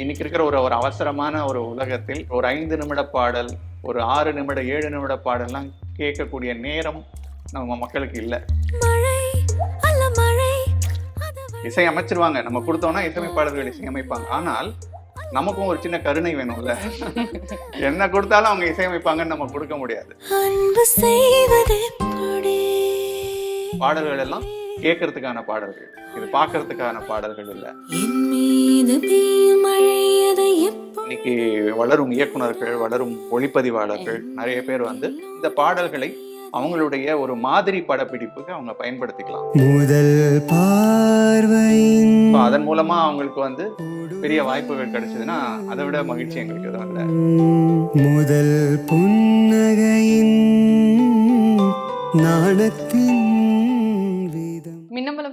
இன்னைக்கு இருக்கிற ஒரு ஒரு அவசரமான ஒரு உலகத்தில் ஒரு ஐந்து நிமிட பாடல் ஒரு ஆறு நிமிட ஏழு நிமிட பாடல்லாம் கேட்கக்கூடிய நேரம் நம்ம மக்களுக்கு இல்லை. இசை அமைச்சிருவாங்க. நம்ம கொடுத்தோம்னா இசையமைப்பாளர்கள் இசையமைப்பாங்க ஆனால் நமக்கும் ஒரு சின்ன கருணை வேணும்ல. என்ன கொடுத்தாலும் அவங்க இசையமைப்பாங்கன்னு நம்ம கொடுக்க முடியாது. பாடல்கள் எல்லாம் கேட்கறதுக்கான பாடல்கள். இது பார்க்கறதுக்கான பாடல்கள் இல்லை. வளரும் இயக்குனர்கள் வளரும் ஒளிப்பதிவாளர்கள் நிறைய பேர் வந்து இந்த பாடல்களை அவங்களுடைய ஒரு மாதிரி படப்பிடிப்புக்கு அவங்க பயன்படுத்திக்கலாம். முதல் So, அதன் மூலமா அவங்களுக்கு வந்து பெரிய வாய்ப்புகள் கிடைச்சதுன்னா அதை விட மகிழ்ச்சி எங்களுக்கு எதுவும் இல்லை. முதல் புன்னகையின் நாணத்தின்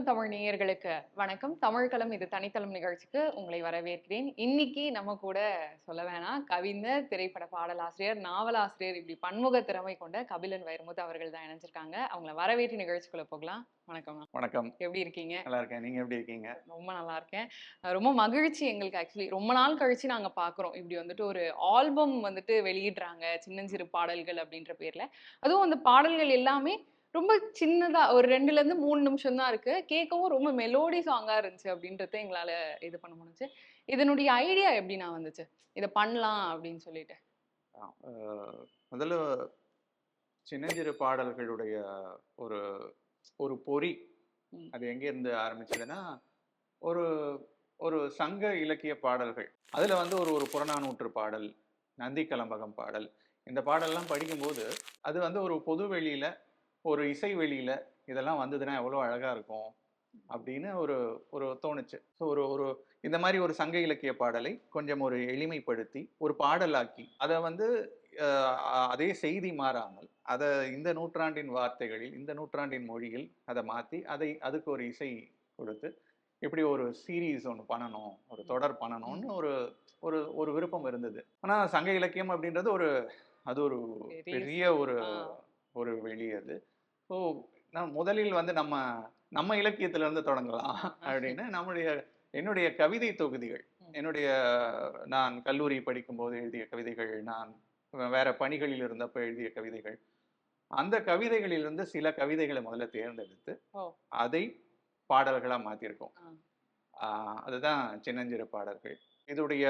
மின்னம்பலம் தமிழ் நேயர்களுக்கு. வணக்கம். தமிழ்களம் இது தனித்தளம் நிகழ்ச்சிக்கு உங்களை வரவேற்கிறேன். இன்னைக்கு நம்ம கூட சொல்ல வேணாம். கவிஞர் திரைப்பட பாடலாசிரியர் நாவலாசிரியர் இப்படி பன்முக திறமை கொண்ட கபிலன் வைரமுத்து அவர்கள் தான் இணைஞ்சிருக்காங்க. அவங்கள வரவேற்று நிகழ்ச்சிக்குள்ள போகலாம். வணக்கம். வணக்கம். எப்படி இருக்கீங்க? நல்லா இருக்கேன். நீங்க எப்படி இருக்கீங்க? ரொம்ப நல்லா இருக்கேன். ரொம்ப மகிழ்ச்சி எங்களுக்கு ஆக்சுவலி ரொம்ப நாள் கழிச்சு நாங்க பாக்குறோம். இப்படி வந்துட்டு ஒரு ஆல்பம் வந்துட்டு வெளியிடுறாங்க. சின்னஞ்சிறு பாடல்கள் அப்படின்ற பேர்ல. அதுவும் அந்த பாடல்கள் எல்லாமே ரொம்ப சின்னதா ஒரு ரெண்டுல இருந்து மூணு நிமிஷம் தான் இருக்கு. கேட்கவும் ரொம்ப மெலோடி சாங்கா இருந்துச்சு அப்படின்றத எங்களால இது பண்ண முடிஞ்சுச்சு இதனுடைய ஐடியா எப்படி நான் வந்துச்சு? இதை பண்ணலாம் அப்படின்னு சொல்லிட்டு. முதல்ல சின்னஞ்சிறு பாடல்களுடைய ஒரு ஒரு பொறி. அது எங்க இருந்து ஆரம்பிச்சதுன்னா ஒரு ஒரு சங்க இலக்கிய பாடல்கள். அதுல வந்து ஒரு ஒரு புறநானூற்று பாடல் நந்தி கலம்பகம் பாடல். இந்த பாடல்லாம் படிக்கும்போது அது வந்து ஒரு பொது வெளியில ஒரு இசை வெளியில இதெல்லாம் வந்ததுன்னா எவ்வளோ அழகா இருக்கும் அப்படின்னு ஒரு ஒரு தோணுச்சு. ஸோ ஒரு ஒரு இந்த மாதிரி ஒரு சங்க இலக்கிய பாடலை கொஞ்சம் ஒரு எளிமைப்படுத்தி ஒரு பாடலாக்கி அதை வந்து அதே செய்தி மாறாமல் அதை இந்த நூற்றாண்டின் வார்த்தைகளில் இந்த நூற்றாண்டின் மொழியில் அதை மாற்றி அதை அதுக்கு ஒரு இசை கொடுத்து இப்படி ஒரு சீரீஸ் ஒன்று பண்ணணும் ஒரு தொடர் பண்ணணும்னு ஒரு ஒரு ஒரு விருப்பம் இருந்தது. ஆனால் சங்க இலக்கியம் அப்படின்றது ஒரு அது ஒரு பெரிய ஒரு. ஒரு வெளி அது. ஸோ நான் முதலில் வந்து நம்ம நம்ம இலக்கியத்துல இருந்து தொடங்கலாம் அப்படின்னு நம்முடைய என்னுடைய கவிதை தொகுதிகள். என்னுடைய நான் கல்லூரி படிக்கும்போது எழுதிய கவிதைகள் நான் வேற பணிகளில் இருந்தப்ப எழுதிய கவிதைகள் அந்த கவிதைகளிலிருந்து சில கவிதைகளை முதல்ல தேர்ந்தெடுத்து. அதை பாடல்களா மாத்திருக்கோம் ஆ. ஆஹ் அதுதான் சின்னஞ்சிறு பாடல்கள் இதோடைய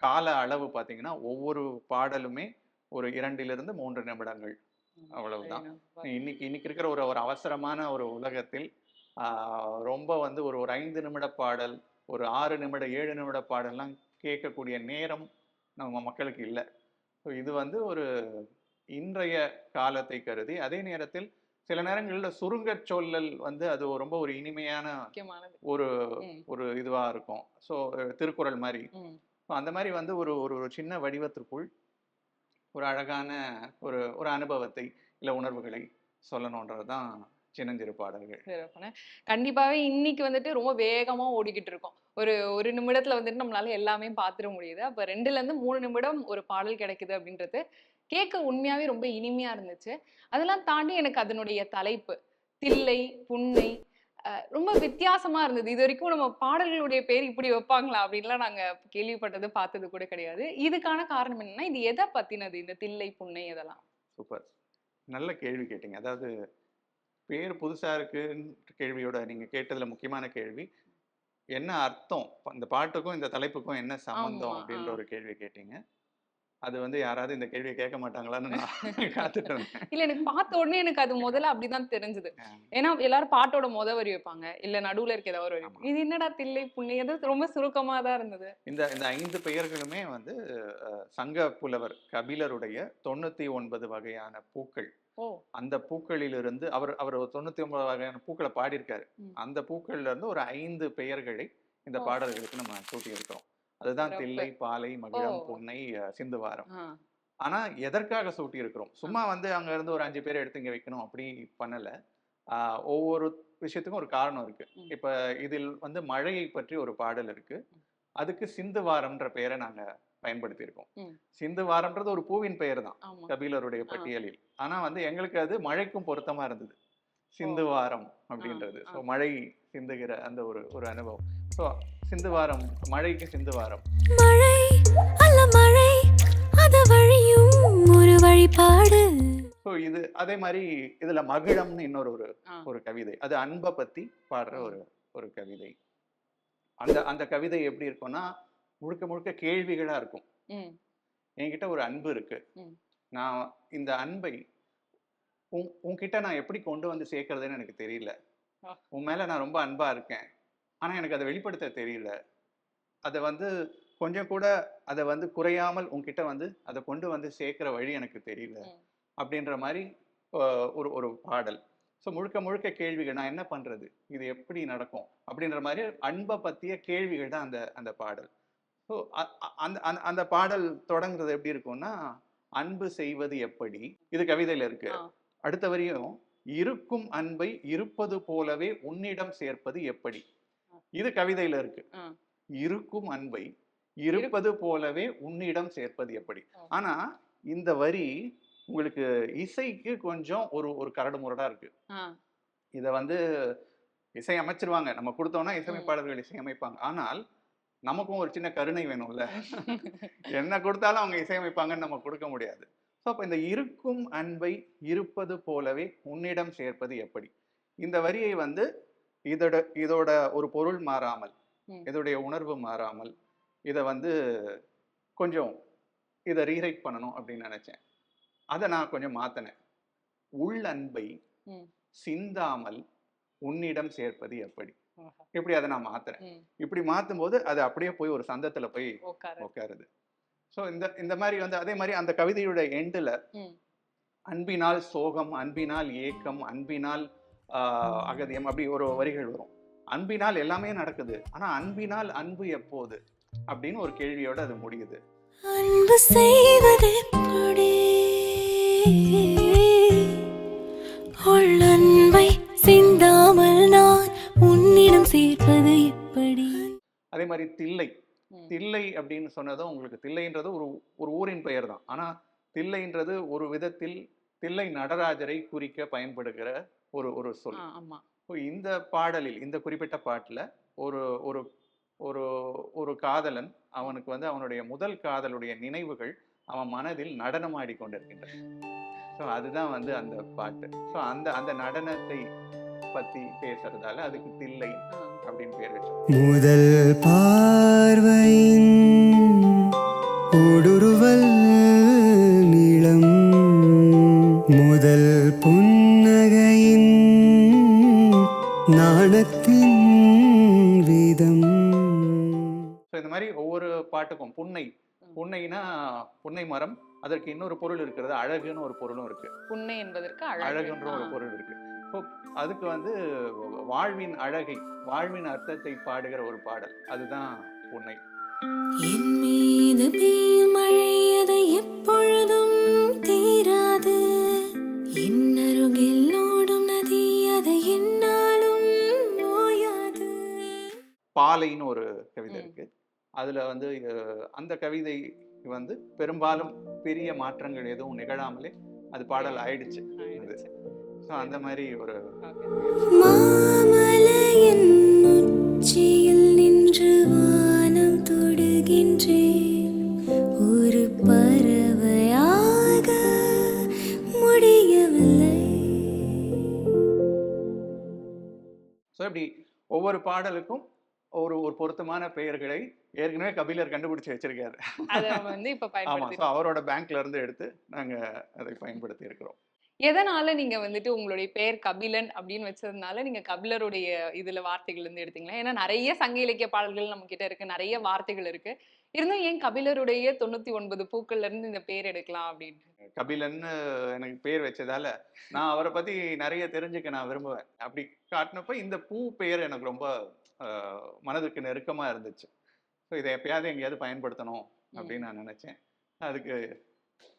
கால அளவு பார்த்தீங்கன்னா ஒவ்வொரு பாடலுமே ஒரு இரண்டிலிருந்து மூன்று நிமிடங்கள் அவ்வளவுதான். இன்னைக்கு இன்னைக்கு இருக்கிற ஒரு ஒரு அவசரமான ஒரு உலகத்தில் ரொம்ப வந்து ஒரு ஒரு ஐந்து நிமிட பாடல் ஒரு ஆறு நிமிட ஏழு நிமிட பாடல்லாம் கேட்கக்கூடிய நேரம் நம்ம மக்களுக்கு இல்லை. ஸோ இது வந்து ஒரு இன்றைய காலத்தை கருதி அதே நேரத்தில் சில நேரங்களில் சுருங்கச் சொல்லல் வந்து அது ரொம்ப ஒரு இனிமையான ஒரு ஒரு இதுவாக இருக்கும். ஸோ திருக்குறள் மாதிரி. அந்த மாதிரி வந்து ஒரு ஒரு சின்ன வடிவத்திற்குள் ஒரு அழகான ஒரு ஒரு அனுபவத்தை இல்லை உணர்வுகளை சொல்லணுன்றது தான் சின்னஞ்சிறு பாடல்கள். சிறப்புண்ணே கண்டிப்பாவே இன்னைக்கு வந்துட்டு ரொம்ப வேகமா ஓடிக்கிட்டு இருக்கோம். ஒரு ஒரு நிமிடத்துல வந்துட்டு நம்மளால எல்லாமே பாத்துட முடியுது. அப்ப ரெண்டுல இருந்து மூணு நிமிடம் ஒரு பாடல் கிடைக்குது அப்படின்றது கேட்க உண்மையாவே ரொம்ப இனிமையா இருந்துச்சு. அதெல்லாம் தாண்டி எனக்கு அதனுடைய தலைப்பு தில்லை புன்னை ரொம்ப வித்தியாசமா இருந்தது. இது வரைக்கும் நம்ம பாடல்களுடைய பேர் இப்படி வைப்பாங்களா அப்படின்லாம் நாங்க கேள்விப்பட்டது பார்த்தது கூட கிடையாது. இதுக்கான காரணம் என்னன்னா இது எதை பத்தினது? இந்த தில்லை புன்னை இதெல்லாம். சூப்பர். நல்ல கேள்வி கேட்டீங்க. அதாவது பேர் புதுசா இருக்குன்ற கேள்வியோட நீங்க கேட்டதுல முக்கியமான கேள்வி என்ன அர்த்தம்? இந்த பாட்டுக்கும் இந்த தலைப்புக்கும் என்ன சம்பந்தம் அப்படின்ற. ஒரு கேள்வி கேட்டீங்க. அது வந்து யாராவது இந்த கேள்வியை கேட்க மாட்டாங்களான்னு நான் காத்துட்டு இருந்தேன். இல்ல எனக்கு பார்த்த உடனே எனக்கு அது முதல்ல அப்படிதான் தெரிஞ்சது. ஏன்னா எல்லாரும் பாட்டோட முத வரி வைப்பாங்க. இல்ல நடுவுல இருக்க ஏதாவது ஒரு வரி. இது என்னடா தில்லை புண்ணை ரொம்ப சுருக்கமா தான் இருந்தது. இந்த இந்த ஐந்து பெயர்களுமே வந்து சங்க புலவர் கபிலருடைய தொண்ணூத்தி ஒன்பது வகையான பூக்கள். ஓ. அந்த பூக்களிலிருந்து அவர் அவர் தொண்ணூத்தி ஒன்பது வகையான பூக்களை பாடியிருக்காரு. அந்த பூக்கள்ல இருந்து ஒரு ஐந்து பெயர்களை இந்த. பாடல்களுக்கு நம்ம சூட்டி இருக்கிறோம் அதுதான். தில்லை பாலை மகிழம். புன்னை சிந்துவாரம். ஆனா எதற்காக சூட்டி இருக்கிறோம் சும்மா வந்து அங்க இருந்து ஒரு அஞ்சு பேர் எடுத்து இங்க வைக்கணும் அப்படி பண்ணல. ஒவ்வொரு விஷயத்துக்கும் ஒரு காரணம் இருக்கு. இப்ப இதில் வந்து மழையை பற்றி ஒரு பாடல் இருக்கு. அதுக்கு சிந்துவாரம்ன்ற பெயரை நாங்க பயன்படுத்தி இருக்கோம் ம். சிந்துவாரம்ன்றது ஒரு பூவின் பெயர் தான் கபிலருடைய. பட்டியலில். ஆனா வந்து எங்களுக்கு அது மழைக்கும் பொருத்தமா இருந்தது. சிந்துவாரம் அப்படின்றது. ஸோ மழை சிந்துகிற அந்த ஒரு ஒரு அனுபவம். ஸோ சிந்துவாரம் மழைக்கு சிந்துவாரம். மழை அல்ல மழை அது வழியும் ஒரு வழிபாடு. ஸோ இது அதே மாதிரி இதுல மகிழம்னு இன்னொரு ஒரு. ஒரு கவிதை. அது அன்பை பத்தி பாடுற ஒரு ஒரு கவிதை. அந்த அந்த கவிதை எப்படி இருக்கும்னா முழுக்க முழுக்க கேள்விகளா இருக்கும். ம். என்கிட்ட ஒரு அன்பு இருக்கு. நான் இந்த அன்பை உன் உன்கிட்ட நான் எப்படி கொண்டு வந்து சேர்க்கறதுன்னு எனக்கு தெரியல. உன் மேல நான் ரொம்ப அன்பா இருக்கேன். ஆனா எனக்கு அதை வெளிப்படுத்த தெரியல. அதை வந்து கொஞ்சம் கூட அதை வந்து குறையாமல் உன்கிட்ட வந்து அதை கொண்டு வந்து சேர்க்கிற வழி எனக்கு தெரியல. அப்படின்ற மாதிரி ஒரு ஒரு பாடல். ஸோ முழுக்க முழுக்க கேள்விகள் நான் என்ன பண்றது? இது எப்படி நடக்கும்? அப்படின்ற மாதிரி அன்பை பத்திய கேள்விகள் தான் அந்த அந்த பாடல். ஸோ அந்த அந்த அந்த பாடல் தொடங்குறது எப்படி இருக்கும்னா அன்பு செய்வது எப்படி? இது கவிதையில இருக்கு. அடுத்த வரையும் இருக்கும் அன்பை இருப்பது போலவே உன்னிடம் சேர்ப்பது எப்படி? இது கவிதையில இருக்கு. இருக்கும் அன்பை இருப்பது போலவே உன்னிடம் சேர்ப்பது எப்படி. ஆனா இந்த வரி உங்களுக்கு இசைக்கு கொஞ்சம் ஒரு ஒரு கரடு முரடா இருக்கு. இதை வந்து இசை அமைச்சிருவாங்க. நம்ம கொடுத்தோம்னா இசையமைப்பாளர்கள் இசையமைப்பாங்க ஆனால் நமக்கும் ஒரு சின்ன கருணை வேணும்ல. என்ன கொடுத்தாலும் அவங்க இசையமைப்பாங்கன்னு நம்ம கொடுக்க முடியாது. ஸோ அப்போ இந்த இருக்கும் அன்பை இருப்பது போலவே உன்னிடம் சேர்ப்பது எப்படி? இந்த வரியை வந்து இதோட இதோட ஒரு பொருள் மாறாமல். இதோடைய உணர்வு மாறாமல் இதை வந்து கொஞ்சம் இதை ரீரைட் பண்ணணும் அப்படின்னு நினைச்சேன் அதை நான் கொஞ்சம் மாத்தினேன் உள் அன்பை. சிந்தாமல் உன்னிடம் சேர்ப்பது எப்படி. இப்படி அதை நான் மாத்துறேன். இப்படி மாத்தும் போது அது அப்படியே போய் ஒரு சந்தத்துல போய் உட்காரு உட்காருது ஸோ இந்த இந்த மாதிரி வந்து அதே மாதிரி அந்த கவிதையோட எண்டுல. அன்பினால் சோகம் அன்பினால் ஏக்கம் அன்பினால் அகதியம் அப்படி ஒரு வரிகள் வரும். அன்பினால் எல்லாமே நடக்குது. ஆனா அன்பினால் அன்பு எப்போது? அப்படின்னு ஒரு கேள்வியோட அது முடியுது. அன்பு செய்வது எப்படி? உள்ளன்பை சிந்தாமல் நான் உன்னிடம் சேர்ப்பது எப்படி? அதே மாதிரி தில்லை. தில்லை அப்படின்னு சொன்னதும் உங்களுக்கு தில்லைன்றது ஒரு ஒரு ஊரின் பெயர் தான். ஆனா தில்லைன்றது ஒரு விதத்தில் தில்லை நடராஜரை குறிக்க பயன்படுகிற ஒரு ஒரு சொல். இந்த பாடலில் இந்த குறிப்பிட்ட பாட்டுல ஒரு ஒரு ஒரு ஒரு காதலன் அவனுக்கு வந்து அவனுடைய முதல் காதலுடைய நினைவுகள் அவன் மனதில் நடனமாடி கொண்டிருக்கின்றன. ஸோ அதுதான் வந்து அந்த பாட்டு. ஸோ அந்த அந்த நடனத்தை பத்தி பேசுறதால அதுக்கு தில்லை. அப்படின்னு பேர் வச்சோம் முதல் பார்வையின் பாட்டுக்கும் புன்னை. புன்னைனா புன்னை மரம். அதற்கு இன்னொரு பொருள் இருக்கிறது. அழகுன்னு ஒரு பொருளும் இருக்கு. புன்னை என்பதற்கு அழகு. அழகுன்ற ஒரு. பொருள் இருக்கு. அதுக்கு வந்து வாழ்வின் அழகை வாழ்வின் அர்த்தத்தை பாடுகிற ஒரு பாடல். அதுதான் புன்னை. என் மீது பெய்யும் மழை அதை எப்பொழுதும் தீராது. என் அருகில் ஓடும் நதி அதை என்னாலும் பாலைன்னு ஒரு கவிதை. இருக்கு. அதுல வந்து அந்த கவிதை வந்து பெரும்பாலும் பெரிய மாற்றங்கள் எதுவும் நிகழாமலே அது பாடல் ஆயிடுச்சு. ஸோ அந்த மாதிரி ஒரு Okay. மாமலையின் உச்சியில் நின்று வானம் தொடுகின்றேன் ஒரு பறவையாக முடியவில்லை ஸோ இப்படி ஒவ்வொரு பாடலுக்கும் பெயர்களை ஏற்கனவே கபிலர் கண்டுபிடிச்சு வச்சிருக்காரு. வந்து இப்ப ஆமா ஸோ அவரோட பேங்க்ல இருந்து எடுத்து நாங்க அதை பயன்படுத்தி இருக்கிறோம். எதனால நீங்க வந்துட்டு உங்களுடைய பெயர் கபிலன் அப்படின்னு வச்சதுனால நீங்க கபிலருடைய இதுல வார்த்தைகள் இருந்து எடுத்தீங்களா? ஏன்னா நிறைய சங்க இலக்கிய பாடல்கள் நம்ம கிட்ட இருக்கு நிறைய வார்த்தைகள் இருக்கு. இருந்தும் ஏன் கபிலருடைய தொண்ணூத்தி ஒன்பது பூக்கள்ல இருந்து இந்த பேர் எடுக்கலாம் அப்படின்ட்டு? கபிலன்னு எனக்கு பேர் வச்சதால நான் அவரை பத்தி நிறைய தெரிஞ்சுக்க நான் விரும்புவேன். அப்படி காட்டினப்ப இந்த பூ பெயர் எனக்கு ரொம்ப மனதுக்கு நெருக்கமா இருந்துச்சு. ஸோ இதை எப்பயாவது எங்கேயாவது பயன்படுத்தணும் அப்படின்னு நான் நினைச்சேன். அதுக்கு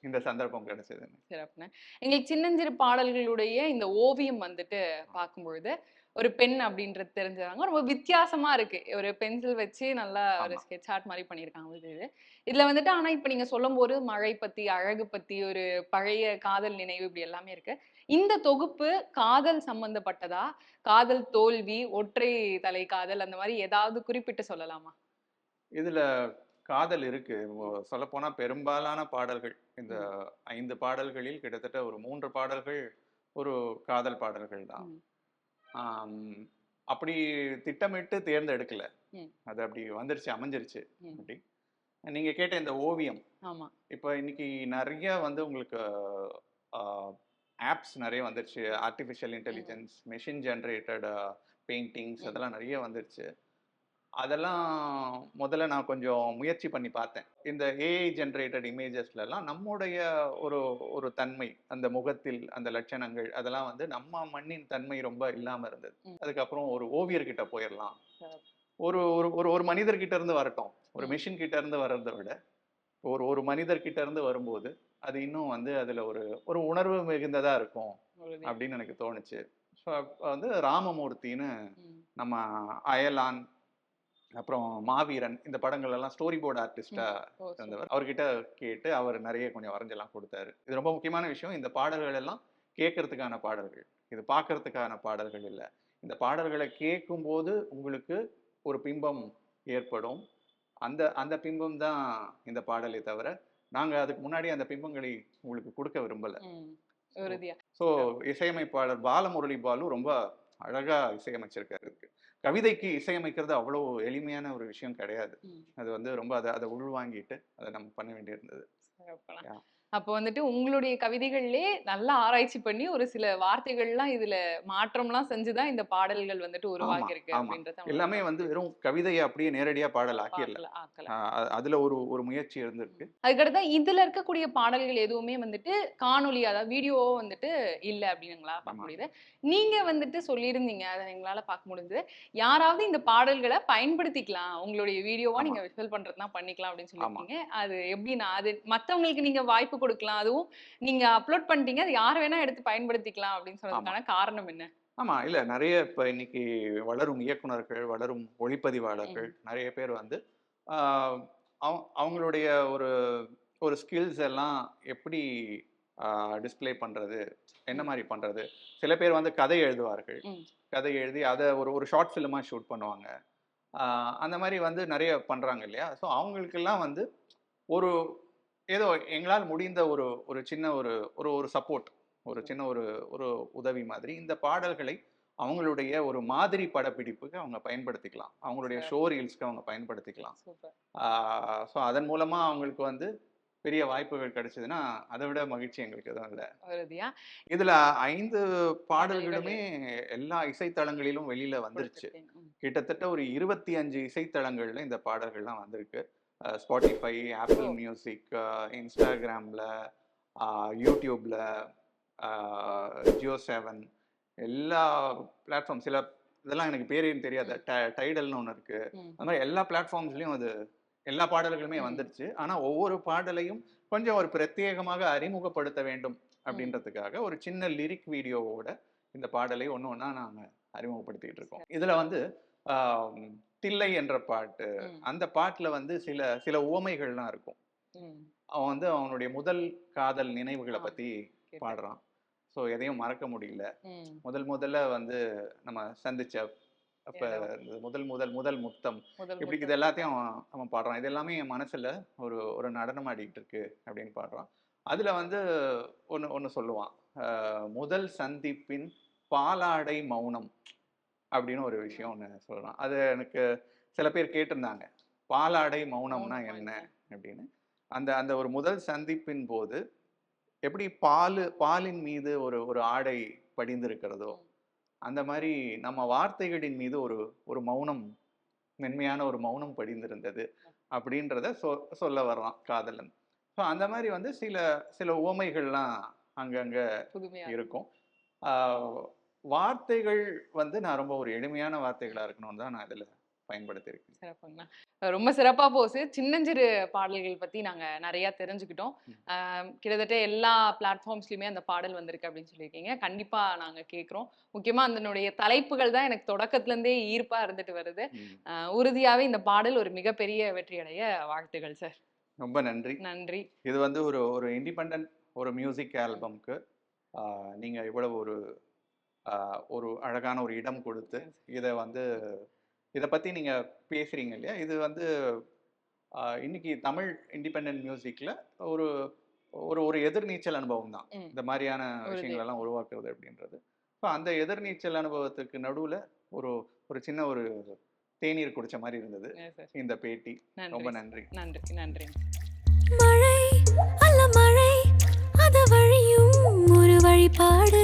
இந்த சந்தர்ப்பம் கிடைச்சது சிறப்புன்னு எங்களுக்கு சின்னஞ்சிறு பாடல்களுடைய இந்த ஓவியம் வந்துட்டு பார்க்கும் பொழுது ஒரு பெண் அப்படின்றது தெரிஞ்சுறாங்க ரொம்ப வித்தியாசமா இருக்கு. ஒரு பென்சில் வச்சு நல்லா ஒரு. ஸ்கெட்ச் ஆர்ட் மாதிரி பண்ணியிருக்காங்க இது இது. இதுல வந்துட்டு ஆனா இப்ப நீங்க சொல்லும்போது மழை பத்தி அழகு பத்தி ஒரு பழைய காதல் நினைவு இப்படி எல்லாமே இருக்கு. இந்த தொகுப்பு காதல் சம்பந்தப்பட்டதா? காதல் தோல்வி ஒற்றை தலை காதல் அந்த மாதிரி ஏதாவது குறிப்பிட்டு சொல்லலாமா? இதுல காதல் இருக்கு. சொல்ல போனா பெரும்பாலான பாடல்கள். இந்த ஐந்து பாடல்களில் கிட்டத்தட்ட ஒரு மூன்று பாடல்கள் ஒரு காதல் பாடல்கள் தான். அப்படி திட்டமிட்டு தேர்ந்தெடுக்கல. அது அப்படி வந்துருச்சு அமைஞ்சிருச்சு. அப்படி. நீங்க கேட்ட இந்த ஓவியம். ஆமா. இப்போ இன்னைக்கு நிறைய வந்து உங்களுக்கு ஆப்ஸ் நிறைய வந்துருச்சு. Artificial intelligence machine generated paintings. அதெல்லாம் நிறைய வந்துருச்சு. அதெல்லாம் முதல்ல நான் கொஞ்சம் முயற்சி பண்ணி பார்த்தேன் இந்த ஏஐ ஜென்ரேட்டட் இமேஜஸ்லலாம் நம்முடைய ஒரு ஒரு தன்மை அந்த முகத்தில் அந்த லட்சணங்கள் அதெல்லாம் வந்து நம்ம மண்ணின் தன்மை ரொம்ப இல்லாமல் இருந்தது. அதுக்கப்புறம் ஒரு ஓவியர்கிட்ட போயிடலாம். ஒரு ஒரு ஒரு மனிதர்கிட்ட இருந்து வரட்டும் ஒரு. மிஷின் கிட்ட இருந்து வர்றதை விட ஒரு ஒரு மனிதர்கிட்ட இருந்து வரும்போது அது இன்னும் வந்து அதுல ஒரு ஒரு உணர்வு மிகுந்ததா இருக்கும். அப்படின்னு எனக்கு தோணுச்சு ஸோ வந்து ராமமூர்த்தின்னு. நம்ம அயலான் அப்புறம் மாவீரன் இந்த படங்கள் எல்லாம் ஸ்டோரி போர்டு ஆர்டிஸ்டா இருந்தவர். அவர்கிட்ட கேட்டு அவர் நிறைய கொஞ்சம் வரைஞ்செல்லாம் கொடுத்தாரு. இது ரொம்ப முக்கியமான விஷயம். இந்த பாடல்கள் எல்லாம் கேட்கறதுக்கான பாடல்கள். இது பார்க்கறதுக்கான பாடல்கள் இல்லை. இந்த பாடல்களை கேட்கும்போது உங்களுக்கு ஒரு பிம்பம் ஏற்படும். அந்த அந்த பிம்பம் தான் இந்த பாடலை தவிர நாங்க அதுக்கு முன்னாடி அந்த பிம்பங்களை உங்களுக்கு கொடுக்க விரும்பல. ஸோ இசையமைப்பாளர் பாலமுரளி பாலு ரொம்ப அழகா இசையமைச்சிருக்காரு. இதுக்கு. கவிதைக்கு இசையமைக்கிறது அவ்வளோ எளிமையான ஒரு விஷயம் கிடையாது. அது வந்து ரொம்ப அதை அதை உள்வாங்கிட்டு அதை நம்ம பண்ண வேண்டியிருந்தது. அப்போ வந்துட்டு உங்களுடைய கவிதைகள்லயே நல்லா ஆராய்ச்சி பண்ணி ஒரு சில வார்த்தைகள்லாம் இதுல மாற்றம்லாம் செஞ்சுதான் இந்த பாடல்கள் வந்துட்டு உருவாகி இருக்கு. அப்படின்றத எல்லாமே வந்து வெறும் கவிதையை அப்படியே நேரடியா பாடல் ஆக்கிடல. அதுல ஒரு ஒரு முயற்சி இருந்திருக்கு. அதுக்கடுத்து இதுல இருக்கக்கூடிய பாடல்கள் எதுவுமே வந்துட்டு காணொலி அதாவது வீடியோவோ வந்துட்டு இல்ல அப்படின்னு எங்களால பார்க்க. முடியுது. நீங்க வந்துட்டு சொல்லியிருந்தீங்க அதை எங்களால பார்க்க முடிஞ்சது. யாராவது இந்த பாடல்களை பயன்படுத்திக்கலாம். உங்களுடைய வீடியோவா. நீங்க விஷுவல் பண்றதுனா பண்ணிக்கலாம் அப்படின்னு. சொல்லியிருக்கீங்க. அது எப்படின்னா அது மத்தவங்களுக்கு நீங்க வாய்ப்பு கொடுக்கலாம். அதுவும் நீங்க அப்லோட் பண்ணிட்டீங்க அது யார் வேணா எடுத்து பயன்படுத்திக்கலாம் அப்படின்னு சொன்னதுக்கான காரணம் என்ன? ஆமா இல்ல நிறைய இப்ப இன்னைக்கு வளரும் இயக்குனர்கள் வளரும் ஒளிப்பதிவாளர்கள் நிறைய பேர் வந்து அவங்களுடைய ஒரு ஒரு ஸ்கில்ஸ் எல்லாம் எப்படி டிஸ்ப்ளே பண்றது என்ன மாதிரி பண்றது சில பேர் வந்து கதை எழுதுவார்கள். கதை எழுதி அதை ஒரு ஒரு ஷார்ட் ஃபிலிமா ஷூட் பண்ணுவாங்க. அந்த மாதிரி வந்து நிறைய பண்றாங்க இல்லையா? ஸோ அவங்களுக்கெல்லாம் வந்து ஒரு ஏதோ எங்களால் முடிந்த ஒரு ஒரு சின்ன ஒரு ஒரு ஒரு சப்போர்ட் ஒரு சின்ன ஒரு ஒரு உதவி மாதிரி இந்த பாடல்களை அவங்களுடைய ஒரு மாதிரி படப்பிடிப்புக்கு அவங்க பயன்படுத்திக்கலாம். அவங்களுடைய ஷோ ரீல்ஸ்க்கு அவங்க பயன்படுத்திக்கலாம். ஸோ அதன் மூலமா அவங்களுக்கு வந்து பெரிய வாய்ப்புகள் கிடைச்சதுன்னா அதை விட மகிழ்ச்சி எங்களுக்கு எதுவும் இல்லை. இதுல ஐந்து பாடல்களுமே எல்லா இசைத்தளங்களிலும் வெளியில வந்துருச்சு. கிட்டத்தட்ட ஒரு இருபத்தி அஞ்சு இசைத்தளங்கள்ல இந்த பாடல்கள்லாம் வந்திருக்கு. Spotify apple. மியூசிக் இன்ஸ்டாகிராம்ல யூடியூப்ல ஜியோ செவன் எல்லா பிளாட்ஃபார்ம் சில இதெல்லாம் எனக்கு பேரே தெரியாது. டைடல்னு ஒன்று இருக்கு. ம். அந்த மாதிரி எல்லா பிளாட்ஃபார்ம்ஸ்லயும் அது எல்லா பாடல்களுமே ம். வந்துருச்சு. ஆனா ஒவ்வொரு பாடலையும் கொஞ்சம் ஒரு பிரத்யேகமாக அறிமுகப்படுத்த வேண்டும் அப்படின்றதுக்காக ஒரு சின்ன லிரிக் வீடியோவோட இந்த பாடலை ஒன்று ஒன்றா நாங்க அறிமுகப்படுத்திட்டு இருக்கோம். இதுல வந்து தில்லை என்ற பாட்டு. அந்த பாட்டுல வந்து சில சில உவமைகள்லாம் இருக்கும். அவன் வந்து அவனுடைய முதல் காதல் நினைவுகளை பத்தி. பாடுறான். ஸோ எதையும் மறக்க முடியல. முதல் முதல்ல வந்து நம்ம சந்திச்ச அப்ப முதல் முதல் முதல் முத்தம். இப்படி இது எல்லாத்தையும் அவன் அவன் பாடுறான். இது எல்லாமே என் மனசுல ஒரு ஒரு நடனம் ஆடிட்டு இருக்கு அப்படின்னு பாடுறான். அதுல வந்து ஒன்று ஒன்று சொல்லுவான். முதல் சந்திப்பின் பாலாடை மௌனம். அப்படின்னு ஒரு விஷயம் ஒன்று சொல்றான் அது எனக்கு சில பேர் கேட்டிருந்தாங்க. பாலாடை மௌனம்னா மௌனமா என்ன அப்படின்னு. அந்த அந்த ஒரு முதல் சந்திப்பின் போது எப்படி பால் பாலின் மீது ஒரு ஒரு ஆடை படிந்திருக்கிறதோ அந்த மாதிரி நம்ம வார்த்தைகளின் மீது ஒரு ஒரு மௌனம் மென்மையான ஒரு மௌனம் படிந்திருந்தது அப்படின்றத சொ சொல்ல வர்றான் காதலன். ஸோ அந்த மாதிரி வந்து சில சில உவமைகள்லாம் அங்கங்க இருக்கும். வார்த்தைகள் வந்து நான் ரொம்ப ஒரு எளிமையான வார்த்தைகளா இருக்கணும்னு தான் நான் இதுல பயன்படுத்தியிருக்கேன். சிறப்புங்கண்ணா ரொம்ப சிறப்பா போச்சு. சின்னஞ்சிறு பாடல்கள் பத்தி நாங்க நிறைய தெரிஞ்சுக்கிட்டோம். கிட்டத்தட்ட எல்லா பிளாட்ஃபார்ம்ஸ்லயுமே அந்த பாடல் வந்திருக்கு அப்படின்னு சொல்லியிருக்கீங்க. கண்டிப்பா நாங்க கேட்குறோம். முக்கியமா அதனுடைய தலைப்புகள் தான் எனக்கு தொடக்கத்துல இருந்தே ஈர்ப்பா இருந்துட்டு வருது. உறுதியாவே இந்த பாடல் ஒரு மிகப்பெரிய வெற்றி அடைய வாழ்த்துகள் சார். ரொம்ப நன்றி. நன்றி. இது வந்து ஒரு ஒரு இண்டிபெண்ட் ஒரு மியூசிக் ஆல்பம்க்கு நீங்கள் இவ்வளவு ஒரு ஒரு அழகான ஒரு இடம் கொடுத்து இதை வந்து இதை பற்றி நீங்கள் பேசுகிறீங்க இல்லையா? இது வந்து இன்னைக்கு தமிழ் இண்டிபெண்ட் மியூசிக்கில் ஒரு ஒரு ஒரு எதிர்நீச்சல் அனுபவம் தான். இந்த மாதிரியான விஷயங்களெல்லாம் உருவாக்குறது அப்படின்றது. ஸோ அந்த எதிர்நீச்சல் அனுபவத்துக்கு நடுவில் ஒரு ஒரு சின்ன ஒரு தேநீர் குடிச்ச மாதிரி இருந்தது. இந்த பேட்டி. ரொம்ப நன்றி. நன்றி நன்றி. மழை அல்ல மழை அது வழியும் ஒரு வழிபாடு.